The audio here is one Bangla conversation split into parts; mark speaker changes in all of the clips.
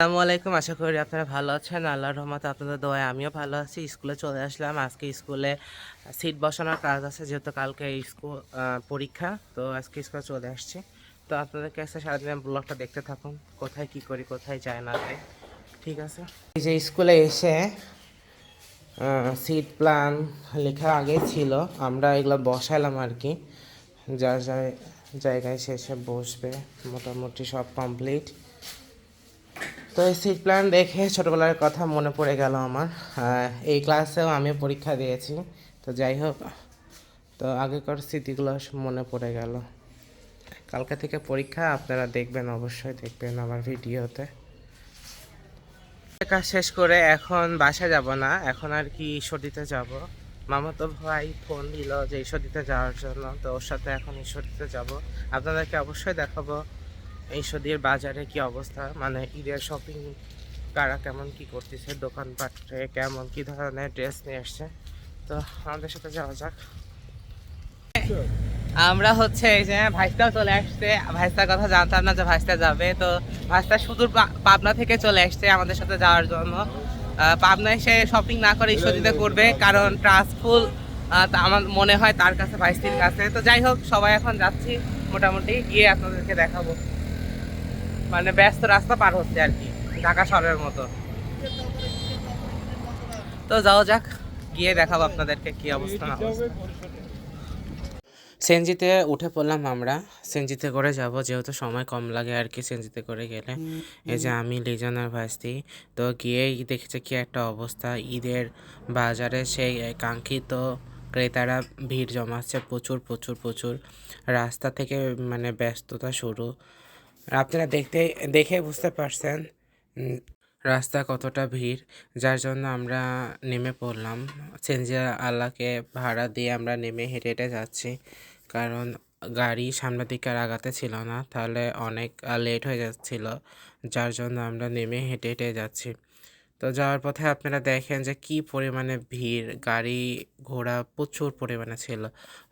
Speaker 1: আসসালামু আলাইকুম। আশা করি আপনারা ভালো আছেন। আল্লাহর রহমতে আপনাদের দোয়ায় আমিও ভালো আছি। স্কুলে চলে আসলাম। আজকে স্কুলে সিট বসানোর কাজ আছে, যেহেতু কালকে স্কুল পরীক্ষা, তো আজকে স্কুলে চলে আসছি। তো আপনাদের কাছে সারাদিন ব্লগটা দেখতে থাকুন। কোথায় কি করি, কোথায় যায় না যায় ঠিক আছে? এই যে স্কুলে এসে সিট প্ল্যান লেখা আগে ছিল। আমরা এগুলো বসাইলাম আর কি। যার যার জায়গায় এসে বসবে, মোটামুটি সব কমপ্লিট। তো এই সিট প্ল্যান দেখে ছোটোবেলার কথা মনে পড়ে গেল আমার। এই ক্লাসেও আমি পরীক্ষা দিয়েছি। তো যাই হোক, তো আগেকার স্মৃতিগুলো মনে পড়ে গেল। কালকে থেকে পরীক্ষা, আপনারা দেখবেন, অবশ্যই দেখবেন আমার ভিডিওতে। কাজ শেষ করে এখন বাসায় যাব না, এখন আর কি ঈশ্বরদীতে যাব। মামা তো ভাই ফোন দিল যে ঈশ্বরদীতে যাওয়ার জন্য, তো ওর সাথে এখন ঈশ্বরদীতে যাব। আপনাদেরকে অবশ্যই দেখাবো। ঈশ্বরদীর বাজারে কি অবস্থা? মানে ঈদের শপিং কারা কেমন কি করতেছে? দোকানপাটে কেমন? কি ধরনের ড্রেস নিয়ে আসছে? তো আমাদের সাথে যাওয়া যাক। আমরা হচ্ছে এই যে ভাইস্তাও চলে আসছে। ভাইস্তার কথা জানতাম না যে ভাইস্তা যাবে। তো ভাইস্তা সুদূর পাবনা থেকে চলে আসছে আমাদের সাথে যাওয়ার জন্য। আহ, পাবনা এসে শপিং না করে ঈশ্বরদীতে করবে। কারণ ট্রান্সফুল আমার মনে হয় তার কাছে ভাইস্তির কাছে। তো যাই হোক সবাই এখন যাচ্ছি। মোটামুটি গিয়ে আপনাদেরকে দেখাবো। মানে ব্যস্ত রাস্তা পার হচ্ছে আর কি ঢাকা শহরের মতো। তো যাও যাক গিয়ে দেখাবো আপনাদেরকে কি অবস্থা না সেনজিতে উঠে পড়লাম আমরা সেনজিতে করে যাব যেহেতু সময় কম লাগে আর কি সেনজিতে করে গেলে। এই যে আমি লিজন আর ভাস্তি তো গিয়েই দেখেছি কি একটা অবস্থা ঈদের বাজারে সেই কাঙ্ক্ষিত ক্রেতারা ভিড় জমাচ্ছে প্রচুর প্রচুর প্রচুর। রাস্তা থেকে মানে ব্যস্ততা শুরু। আপনারা দেখতে, দেখে বুঝতে পারছেন রাস্তা কতটা ভিড়, যার জন্য আমরা নেমে পড়লাম। সেনজিয়া আল্লাহকে ভাড়া দিয়ে আমরা নেমে হেঁটে হেঁটে যাচ্ছি, কারণ গাড়ি সামনের দিকে আর আগাতে ছিল না, তাহলে অনেক লেট হয়ে যাচ্ছিল, যার জন্য আমরা নেমে হেঁটে হেঁটে যাচ্ছি। তো যাওয়ার পথে আপনারা দেখেন যে কি পরিমাণে ভিড়। গাড়ি ঘোড়া প্রচুর পরিমাণে ছিল।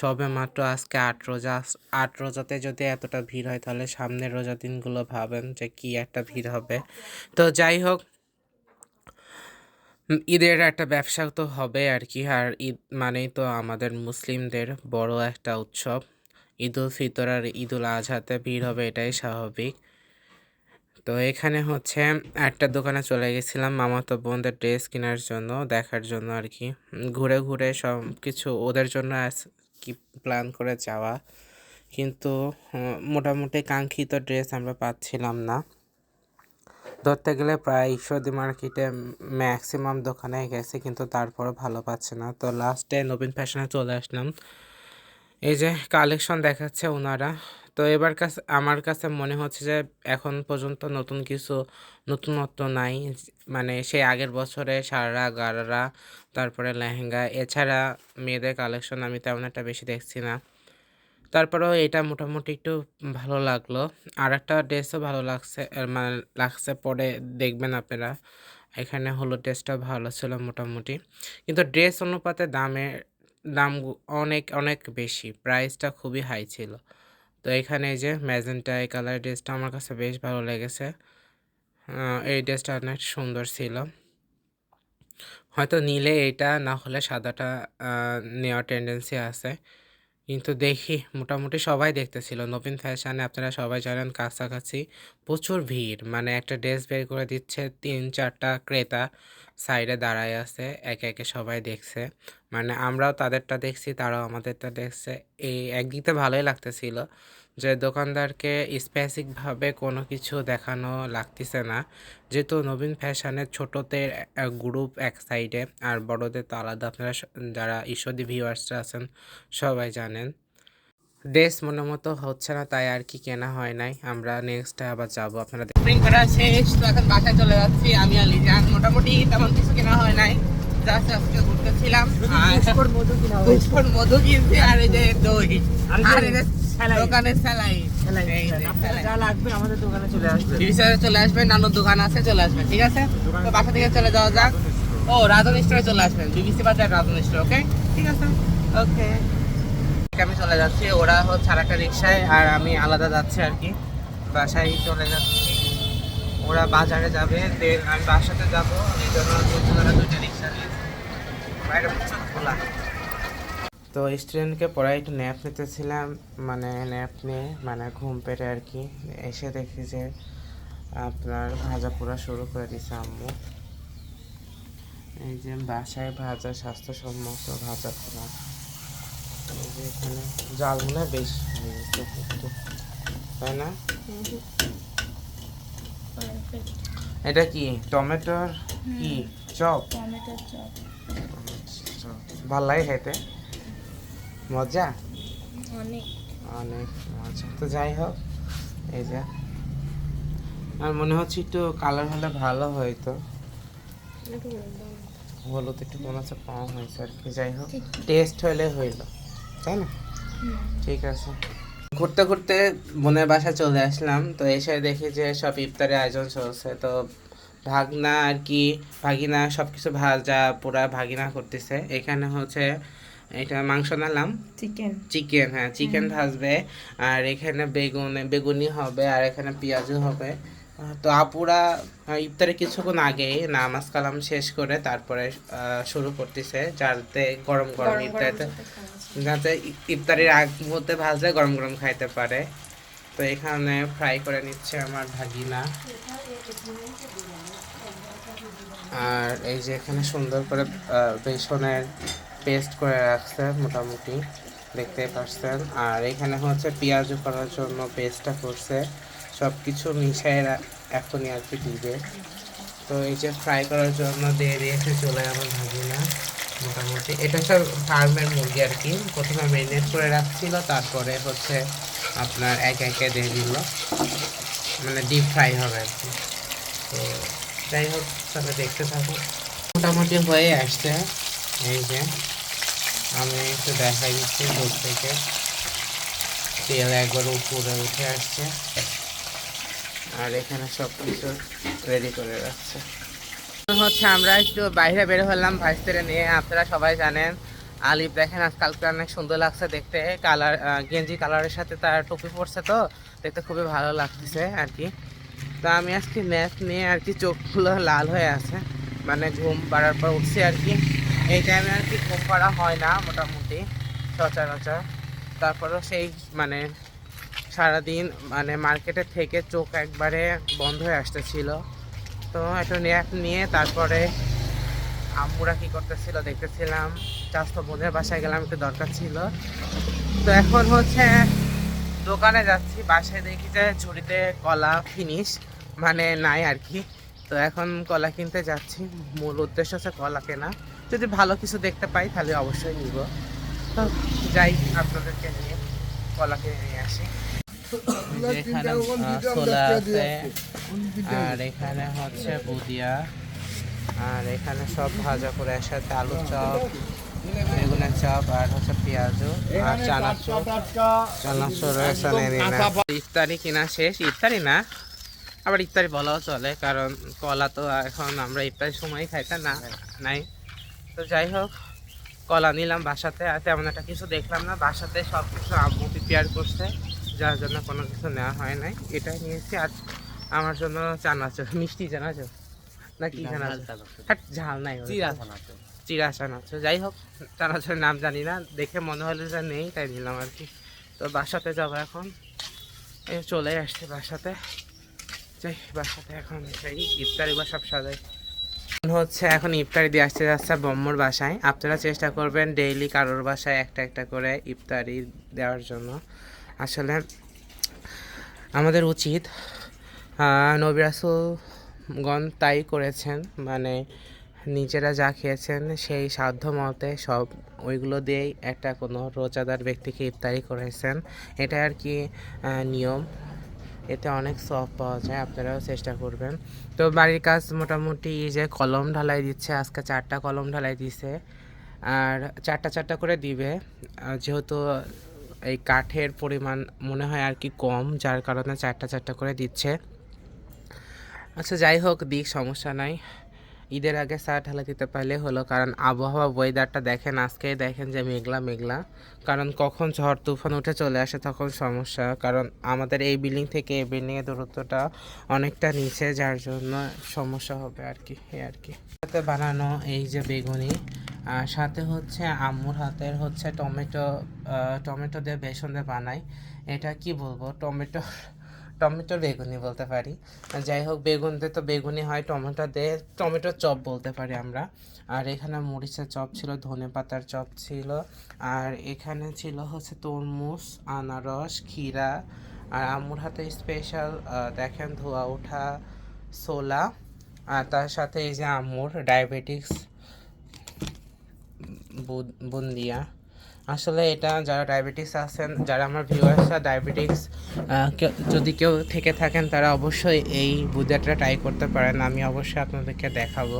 Speaker 1: সবে মাত্র আজকে আট রোজা। আট রোজাতে যদি এতটা ভিড় হয় তাহলে সামনের রোজা দিনগুলো ভাবেন যে কি একটা ভিড় হবে। তো যাই হোক, ঈদের একটা ব্যবসা তো হবে আর কি। আর ঈদ মানেই তো আমাদের মুসলিমদের বড় একটা উৎসব। ঈদ উল ফিতর আর ঈদ উল আজহাতে ভিড় হবে এটাই স্বাভাবিক। তো এখানে হচ্ছে একটা দোকানে চলে গেছিলাম মামাতো বোনদের ড্রেস কেনার জন্য, দেখার জন্য আর কি। ঘুরে ঘুরে সব কিছু ওদের জন্য কি প্ল্যান করে যাওয়া। কিন্তু মোটামুটি কাঙ্ক্ষিত ড্রেস আমরা পাচ্ছিলাম না। ধরতে গেলে প্রায় ঈশ্বরদী মার্কেটে ম্যাক্সিমাম দোকানে গেছে, কিন্তু তারপরও ভালো পাচ্ছে না। তো লাস্টে নবীন ফ্যাশনে চলে আসলাম। এই যে কালেকশন দেখাচ্ছে ওনারা তো এবার কাছে, আমার কাছে মনে হচ্ছে যে এখন পর্যন্ত নতুন কিছু নতুনত্ব নাই। মানে সেই আগের বছরে সারা গারারা, তারপরে লেহেঙ্গা, এছাড়া মেয়েদের কালেকশন আমি তেমন একটা বেশি দেখছি না। তারপরেও এটা মোটামুটি একটু ভালো লাগল। আর একটা ড্রেসও ভালো লাগছে মানে লাগছে পরে দেখবেন আপনারা। এখানে হলো ড্রেসটা ভালো ছিল মোটামুটি। কিন্তু ড্রেস অনুপাতে দামের দাম অনেক অনেক বেশি। প্রাইসটা খুবই হাই ছিল। তো এখানে এই যে ম্যাজেন্টা এই কালার ড্রেসটা আমার কাছে বেশ ভালো লেগেছে। এই ড্রেসটা অনেক সুন্দর ছিল। হয়তো নিলে এইটা না হলে সাদাটা নেওয়ার টেন্ডেন্সি আছে। কিন্তু দেখি, মোটামুটি সবাই দেখতেছিল। নবীন ফ্যাশানে আপনারা সবাই জানেন কাছাকাছি প্রচুর ভিড়। মানে একটা ড্রেস বের করে দিচ্ছে তিন, চারটা ক্রেতা। সাইডে দাঁড়ায় আছে, একে একে সবাই দেখছে। মানে আমরাও তাদেরটা দেখছি, তারাও আমাদেরটা দেখছে। এই একদিকে ভালোই লাগতেছিল যে দোকানদারকে স্পেসিফিকভাবে কোনো কিছু দেখানো লাগতেছে না। যেহেতু নবীন ফ্যাশনের ছোটদের গ্রুপ এক সাইডে আর বড়দের তো আলাদা। আপনারা যারা ঈশ্বরদী ভিউয়ার্সরা আছেন, সবাই জানেন। ড্রেস মনে মতো হচ্ছে না তাই আর কি কেনা হয় নাই। আমরা নেক্সট আবার যাব আপনারা শপিং করা শেষ তো এখন বাসায় চলে যাচ্ছি। আমি আর লিজান মোটামুটি তেমন কিছু কেনা হয় নাই। জাস্ট আজকে ঘুরতেছিলাম। আর মধু কিনছি আর এই যে দই। আর এই যে দোকানের স্যালাই এই যে স্যালাই।
Speaker 2: যা লাগবে আমাদের দোকানে চলে আসবে।
Speaker 1: চলে আসবেন নানুর দোকান আছে চলে আসবেন ঠিক আছে? তো বাসা থেকে চলে যাওয়া যাক। ও রাজন স্টোরে চলে আসবেন। বিবিসি বাজার রাজন স্টোর ওকে ঠিক আছে? ওকে আমি চলে যাচ্ছি। ওরা হচ্ছে আর একটা রিক্সায় আর আমি আলাদা যাচ্ছি আর কি। বাসায় চলে যাচ্ছি। ওরা বাজারে যাবে আমি বাসাতে যাব। এই জন্য দুজনেরা দুইটা রিক্সা নিয়েছি। খোলা। তো স্টুডেন্টকে পড়ায় একটু ন্যাপ নিতেছিলাম। মানে ন্যাপ নিয়ে মানে ঘুম পেটে আর কি। এসে দেখি যে আপনার ভাজা পোড়া শুরু করে দিছে আম্মু। এই যে বাসায় ভাজা, স্বাস্থ্যসম্মত ভাজা পোড়া। এখানে জাল মনে হয় বেশি হয়ে। তাই না? এটা কি? টমেটোর কি? চপ?
Speaker 3: টমেটোর চপ।
Speaker 1: ভালো লাগে খেতে? মজা?
Speaker 3: অনেক।
Speaker 1: অনেক মজা। তো যাই হোক এই যে। আর মনে হচ্ছে একটু কালার হলে ভালো হইতো হলুদ একটু মনে হচ্ছে কম হয়েছে আর কি। যাই হোক টেস্ট হলে হইল। তাই না? ঠিক আছে। ঘুরতে ঘুরতে বোনের বাসা চলে আসলাম তো এসে দেখি যে সব ইফতারের আয়োজন চলছে তো ভাগনা আর কি ভাগিনা সব কিছু ভাজা পুরা ভাগিনা করতেছে। এখানে হচ্ছে এটা মাংস নালাম
Speaker 3: চিকেন
Speaker 1: চিকেন হ্যাঁ চিকেন ভাজবে আর এখানে বেগুন বেগুনি হবে আর এখানে পেঁয়াজও হবে। তো আপুরা ইফতারে কিছুক্ষণ আগে নামাজ কালাম শেষ করে তারপরে শুরু করতেছে যাতে গরম গরম ইফতারিতে যাতে ইফতারির আগ মুহূর্তে ভাজলে গরম গরম খাইতে পারে। তো এখানে ফ্রাই করে নিচ্ছে আমার ভাগিনা। আর এই যে এখানে সুন্দর করে বেসনের পেস্ট করে রাখছে মোটামুটি দেখতে পাচ্ছেন আর এখানে হচ্ছে পেঁয়াজু করার জন্য পেস্টটা করছে। সব কিছু মিশিয়ে রা- এখনই আর কি দিবে। তো এই যে ফ্রাই করার জন্য দিয়ে দিয়েছে চলে আমার ভাগিনা মোটামুটি। এটা সব ফার্মের মুরগি আর কি। প্রথমে ম্যারিনেট করে রাখছিল, তারপরে হচ্ছে আপনার একে একে দিয়ে দিল। মানে ডিপ ফ্রাই হবে আর কি। তো যাই হোক, তাহলে দেখতে থাকো। মোটামুটি হয়ে আসছে। এই যে, আমি একটু দেখাই দিচ্ছি দূর থেকে। তেল একবার উপরে উঠে আসছে। আর এখানে সব কিছু রেডি করে রাখছে। হচ্ছে আমরা একটু বাইরে বের হলাম ভাইস্তেরে নিয়ে আপনারা সবাই জানেন, আলিফ দেখেন আজকালকে অনেক সুন্দর লাগছে দেখতে। কালার গেঞ্জি কালারের সাথে তার টুপি পরছে তো, দেখতে খুবই ভালো লাগতেছে আর কি তো আমি আজকে ন্যাপ নিয়ে আর কি চোখগুলো লাল হয়ে আছে মানে ঘুম পাড়ার পর উঠছি আর কি এই টাইমে আর কি ঘুম পাড়া হয় না মোটামুটি, সচরাচর। তারপরেও সেই মানে সারাদিন মানে মার্কেটে থেকে চোখ একবারে বন্ধ হয়ে আসতেছিল। তো একটু ন্যাপ নিয়ে তারপরে আম্মুরা কি করতেছিল দেখতেছিলাম। চাষতো বোনের বাসায় গেলাম, একটু দরকার ছিল। তো এখন হচ্ছে দোকানে যাচ্ছি, বাসায় দেখি যে ঝুড়িতে কলা ফিনিশ মানে নাই আর কি। তো এখন কলা কিনতে যাচ্ছি, মূল উদ্দেশ্য হচ্ছে কলা কেনা। যদি ভালো কিছু দেখতে পাই তাহলে অবশ্যই নিব। তো যাই, আপনাদেরকে নিয়ে কলা কিনে নিয়ে আসি। এখানে ছোলা আছে। আর এখানে হচ্ছে বুদিয়া। আর এখানে সব ভাজা করে একসাথে আলু চপ বেগুনের চপ আর হচ্ছে পেঁয়াজু আর চানা চপ চানা চপ রয়েছে ইফতারি কিনা শেষ? ইফতারি না? আবার ইফতারি বলাও চলে কারণ কলা তো এখন আমরা ইফতারির সময় খাইতে না নাই। তো যাই হোক কলা নিলাম বাসাতে আর তেমন একটা কিছু দেখলাম না। বাসাতে সব কিছু আম্মু প্রিপেয়ার করছে। যার জন্য কোনো কিছু নেওয়া হয় নাই। এটাই নিয়েছি আর আমার জন্য চানাচুর মিষ্টি চানাচুর না কি চানাচুর হ্যাঁ ঝাল নাই। চিরা চানাচুর যাই হোক চানাচুরের নাম জানি না দেখে মনে হলো যে নেই তাই নিলাম আর কি। তো বাসাতে যাব এখন। চলে আসছে বাসাতে। যাই বাসাতে এখন ইফতারি বা সব সাজাই। হচ্ছে এখন ইফতারি দিয়ে আসতে যাচ্ছে বম্মর বাসায়। আপনারা চেষ্টা করবেন ডেইলি কারোর বাসায় একটা একটা করে ইফতারি দেওয়ার জন্য। আসলে আমাদের উচিত আহ, নবী রাসূলগণ তাই করেছেন মানে নিজেরা যা খেয়েছেন সেই সাধ্য মতে সব ওইগুলো দিয়েই একটা কোনো রোজাদার ব্যক্তিকে ইফতারি করেছেন। এটা আর কি নিয়ম। এতে অনেক সফ পাওয়া যায় আপনারাও চেষ্টা করবেন। তো বাড়ির কাজ মোটামুটি যে কলম ঢালাই দিচ্ছে আজকে চারটা কলম ঢালাই দিছে আর চারটা চারটা করে দিবে। যেহেতু এই কাঠের পরিমাণ মনে হয় আর কি কম, যার কারণে চারটা চারটা করে দিচ্ছে। আচ্ছা যাই হোক, দিক সমস্যা নাই। ঈদের আগে চা ঢালা দিতে পারলে হলো, কারণ আবহাওয়া ওয়েদারটা দেখেন, আজকেই দেখেন যে মেঘলা মেঘলা। কারণ কখন ঝড় তুফান উঠে চলে আসে তখন সমস্যা, কারণ আমাদের এই বিল্ডিং থেকে এই বিল্ডিংয়ের দূরত্বটা অনেকটা নিচে, যার জন্য সমস্যা হবে আর কি আর কি। বানানো এই যে বেগুনি সাথে হচ্ছে আম্মুর হাতের হচ্ছে টমেটো টমেটো দিয়ে বেসন দিয়ে বানাই। এটা কি বলব? টমেটো টমেটো বেগুনি বলতে পারি। যাই হোক, বেগুন দিয়ে তো বেগুনি হয়, টমেটো দিয়ে টমেটো চপ বলতে পারি আমরা। আর এখানে মরিচের চপ ছিল, ধনে পাতার চপ ছিল। আর এখানে ছিল হচ্ছে তরমুজ, আনারস, ক্ষীরা। আর আম্মুর হাতে স্পেশাল দেখেন ধোয়া ওঠা সোলা আর তার সাথে এই যে আম্মুর ডায়াবেটিক্স বুন্দিয়া। আসলে এটা যারা ডায়াবেটিস আছেন, যারা আমার ভিউয়ার্সরা ডায়াবেটিস যদি কেউ থেকে থাকেন, তারা অবশ্যই এই বুদাটা ট্রাই করতে পারেন। আমি অবশ্যই আপনাদেরকে দেখাবো।